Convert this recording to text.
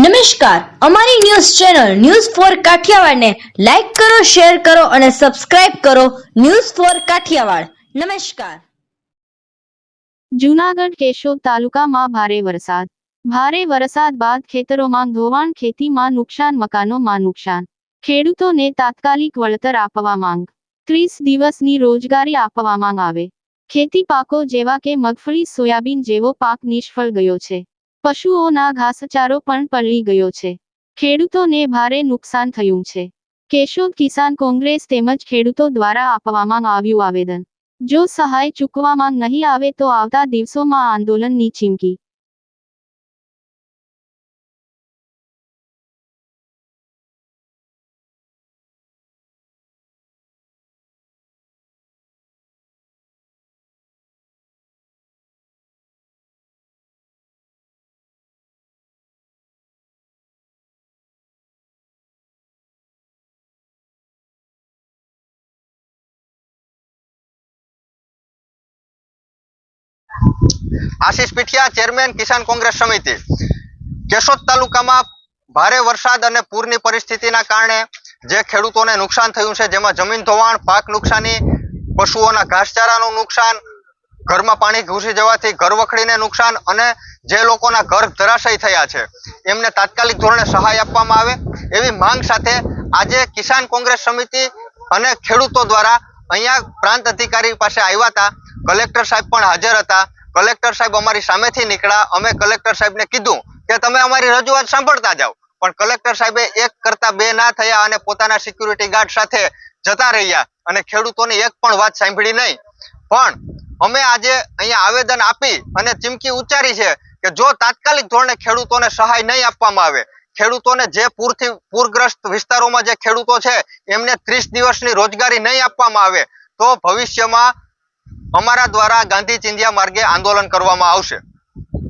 નમસ્કાર. અમારી news channel news for કાઠિયાવાડને લાઈક કરો, શેર કરો અને સબસ્ક્રાઇબ કરો ન્યૂઝ ફોર કાઠિયાવાડ. નમસ્કાર. જૂનાગઢ કેશોદ તાલુકામાં ભારે વરસાદ. ભારે વરસાદ બાદ ખેતરોમાં ધોવાણ, ખેતીમાં નુકસાન, મકાનોમાં નુકસાન. ખેડૂતોને તાત્કાલિક વળતર આપવા માંગ. ત્રીસ દિવસની રોજગારી આપવામાં આવે. ખેતી પાકો જેવા કે મગફળી, સોયાબીન જેવો પાક નિષ્ફળ ગયો છે. પશુઓના ઘાસચારો પણ પલળી ગયો છે. ખેડૂતોને ભારે નુકસાન થયું છે. કેશોદ કિસાન કોંગ્રેસ તેમજ ખેડૂતો દ્વારા આપવામાં આવ્યું આવેદન. જો સહાય ચૂકવામાં નહીં આવે તો આવતા દિવસોમાં આંદોલનની ચીમકી. આશીષ પીઠિયા, ચેરમેન કિસાન કોંગ્રેસ સમિતિ. કેશોદ તાલુકામાં ભારે વરસાદ અને પૂરની પરિસ્થિતિના કારણે જે ખેડૂતોને નુકસાન થયું છે, જેમાં જમીન ધોવાણ, પાક નુકસાની, પશુઓના ઘાસચારાનું નુકસાન, ઘરમાં પાણી ઘૂસી જવાથી ઘર વખડીને નુકસાન અને જે લોકોના ઘર ધરાશય થયા છે, એમને તાત્કાલિક ધોરણે સહાય આપવામાં આવે એવી માંગ સાથે આજે કિસાન કોંગ્રેસ સમિતિ અને ખેડૂતો દ્વારા અહીંયા પ્રાંત અધિકારી પાસે આવ્યા હતા. કલેક્ટર સાહેબ પણ હાજર હતા. કલેક્ટર સાહેબ અમારી સામેથી નીકળ્યા. અમે કલેક્ટર સાહેબને કીધું કે તમે અમારી રજૂઆત સાંભળતા જાઓ. પણ કલેક્ટર સાહેબે એક કરતા બે ના થયા અને પોતાના સિક્યુરિટી ગાર્ડ સાથે જતા રહ્યા અને ખેડૂતોની એક પણ વાત સાંભળી નહીં. પણ અમે આજે અહીંયા આવેદન આપી અને ચીમકી ઉચ્ચારી છે કે જો તાત્કાલિક ધોરણે ખેડૂતોને સહાય નહીં આપવામાં આવે, ખેડૂતોને જે પૂરથી પૂરગ્રસ્ત વિસ્તારોમાં જે ખેડૂતો છે, એમને ત્રીસ દિવસની રોજગારી નહીં આપવામાં આવે, તો ભવિષ્યમાં અમારા દ્વારા ગાંધી ચિંધ્યા માર્ગે આંદોલન કરવામાં આવશે.